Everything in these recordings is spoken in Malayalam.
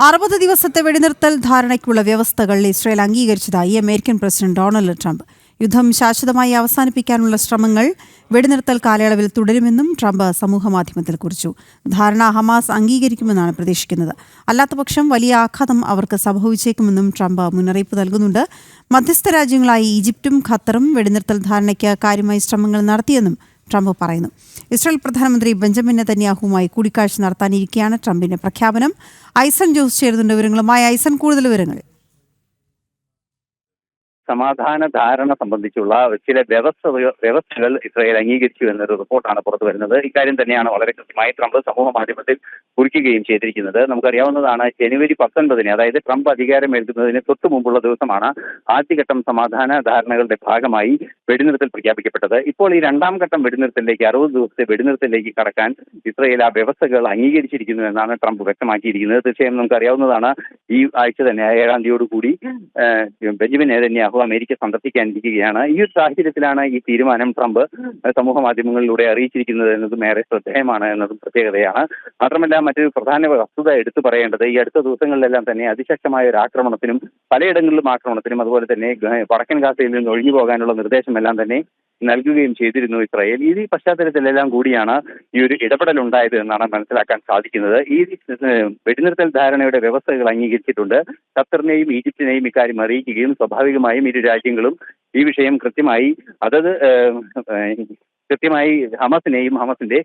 അറുപത് ദിവസത്തെ വെടിനിർത്തൽ ധാരണയ്ക്കുള്ള വ്യവസ്ഥകൾ ഇസ്രയേൽ അംഗീകരിച്ചതായി അമേരിക്കൻ പ്രസിഡന്റ് ഡൊണാൾഡ് ട്രംപ്. യുദ്ധം ശാശ്വതമായി അവസാനിപ്പിക്കാനുള്ള ശ്രമങ്ങൾ വെടിനിർത്തൽ കാലയളവിൽ തുടരുമെന്നും ട്രംപ് സമൂഹമാധ്യമത്തിൽ കുറിച്ചു. ധാരണ ഹമാസ് അംഗീകരിക്കുമെന്നാണ് പ്രതീക്ഷിക്കുന്നത്. അല്ലാത്തപക്ഷം വലിയ ആഘാതം അവർക്ക് സംഭവിച്ചേക്കുമെന്നും ട്രംപ് മുന്നറിയിപ്പ് നൽകുന്നുണ്ട്. മധ്യസ്ഥ രാജ്യങ്ങളായ ഈജിപ്തും ഖത്തറും വെടിനിർത്തൽ ധാരണയ്ക്ക് കാര്യമായി ശ്രമങ്ങൾ നടത്തിയെന്നും ട്രംപ് പറയുന്നു. ഇസ്രായേൽ പ്രധാനമന്ത്രി ബെഞ്ചമിൻ നെതന്യാഹുവുമായി കൂടിക്കാഴ്ച നടത്താനിരിക്കെയാണ് ട്രംപിന്റെ പ്രഖ്യാപനം. ഐസൻ ജോസ് ചേരുന്നുണ്ട് വിവരങ്ങളുമായി. ഐസൻ കൂടുതൽ വിവരങ്ങൾ. സമാധാന ധാരണ സംബന്ധിച്ചുള്ള ചില വ്യവസ്ഥ വ്യവസ്ഥകൾ ഇസ്രായേൽ അംഗീകരിച്ചു എന്നൊരു റിപ്പോർട്ടാണ് പുറത്തു വരുന്നത്. ഇക്കാര്യം തന്നെയാണ് വളരെ കൃത്യമായി ട്രംപ് സമൂഹ മാധ്യമത്തിൽ കുറിക്കുകയും ചെയ്തിരിക്കുന്നത്. നമുക്കറിയാവുന്നതാണ് ജനുവരി പത്തൊൻപതിന് അതായത് ട്രംപ് അധികാരം അധികാരമേൽക്കുന്നതിന് തൊട്ടു മുമ്പുള്ള ദിവസമാണ് ആദ്യഘട്ടം സമാധാന ധാരണകളുടെ ഭാഗമായി വെടിനിർത്തൽ പ്രഖ്യാപിക്കപ്പെട്ടത്. ഇപ്പോൾ ഈ രണ്ടാം ഘട്ടം വെടിനിർത്തലിലേക്ക് അറുപത് ദിവസത്തെ വെടിനിർത്തലിലേക്ക് കടക്കാൻ ഇസ്രായേൽ ആ വ്യവസ്ഥകൾ അംഗീകരിച്ചിരിക്കുന്നു എന്നാണ് ട്രംപ് വ്യക്തമാക്കിയിരിക്കുന്നത്. തീർച്ചയായും നമുക്കറിയാവുന്നതാണ് ഈ ആഴ്ച തന്നെ ഏഴാം തീയതിയോടുകൂടി ബെഞ്ചമിൻ ബെഞ്ചമിൻ നെതന്യാഹു അമേരിക്ക സന്ദർശിക്കാനിരിക്കുകയാണ്. ഈ ഒരു സാഹചര്യത്തിലാണ് ഈ തീരുമാനം ട്രംപ് സമൂഹ മാധ്യമങ്ങളിലൂടെ അറിയിച്ചിരിക്കുന്നത് എന്നതും ഏറെ ശ്രദ്ധേയമാണ് എന്നതും പ്രത്യേകതയാണ്. മാത്രമല്ല മറ്റൊരു പ്രധാന വസ്തുത എടുത്തു പറയേണ്ടത് ഈ അടുത്ത ദിവസങ്ങളിലെല്ലാം തന്നെ അതിശക്തമായ ഒരു ആക്രമണത്തിനും പലയിടങ്ങളിലും ആക്രമണത്തിനും അതുപോലെ തന്നെ വടക്കൻ ഗാസയിൽ നിന്ന് ഒഴിഞ്ഞു പോകാനുള്ള നിർദ്ദേശമെല്ലാം തന്നെ നൽകുകയും ചെയ്തിരുന്നു ഇസ്രായേൽ ഈ പശ്ചാത്തലത്തിലെല്ലാം കൂടിയാണ് ഈ ഒരു ഇടപെടൽ ഉണ്ടായത് എന്നാണ് മനസ്സിലാക്കാൻ സാധിക്കുന്നത്. ഈ വെടിനിർത്തൽ ധാരണയുടെ വ്യവസ്ഥകൾ അംഗീകരിച്ചിട്ടുണ്ട്. ഖത്തറിനെയും ഈജിപ്തിനെയും ഇക്കാര്യം അറിയിക്കുകയും സ്വാഭാവികമായും ഇരു രാജ്യങ്ങളും ഈ വിഷയം കൃത്യമായി അതത് കൃത്യമായി ഹമസിനെയും ഹമസിന്റെ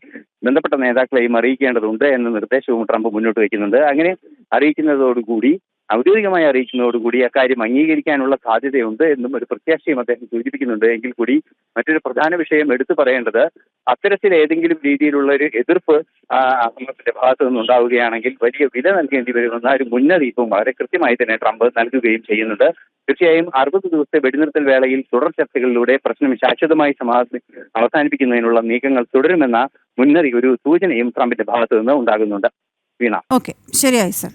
ബന്ധപ്പെട്ട നേതാക്കളെയും അറിയിക്കേണ്ടതുണ്ട് എന്ന നിർദ്ദേശവും ട്രംപ് മുന്നോട്ട് വയ്ക്കുന്നുണ്ട്. അങ്ങനെ അറിയിക്കുന്നതോടുകൂടി ഔദ്യോഗികമായി അറിയിക്കുന്നതോടുകൂടി അക്കാര്യം അംഗീകരിക്കാനുള്ള സാധ്യതയുണ്ട് എന്നും ഒരു പ്രത്യാശയും അദ്ദേഹം സൂചിപ്പിക്കുന്നുണ്ട്. എങ്കിൽ കൂടി മറ്റൊരു പ്രധാന വിഷയം എടുത്തു പറയേണ്ടത് അത്തരത്തിൽ ഏതെങ്കിലും രീതിയിലുള്ള ഒരു എതിർപ്പ് അസമത്തിന്റെ ഹമസിന്റെ ഭാഗത്തു നിന്നുണ്ടാവുകയാണെങ്കിൽ വലിയ വില നൽകേണ്ടി വരുമെന്ന ഒരു മുന്നറിയിപ്പും വളരെ കൃത്യമായി തന്നെ ട്രംപ് നൽകുകയും ചെയ്യുന്നുണ്ട്. തീർച്ചയായും അറുപത് ദിവസത്തെ വെടിനിർത്തൽ വേളയിൽ തുടർ ചർച്ചകളിലൂടെ പ്രശ്നം ശാശ്വതമായി അവസാനിപ്പിക്കുന്നതിനുള്ള നീക്കങ്ങൾ തുടരുമെന്ന മുന്നറി ഒരു സൂചനയും ട്രംപിന്റെ ഭാഗത്തു നിന്ന് ഉണ്ടാകുന്നുണ്ട്. വീണ. ഓക്കെ. ശരിയായി ഐസൻ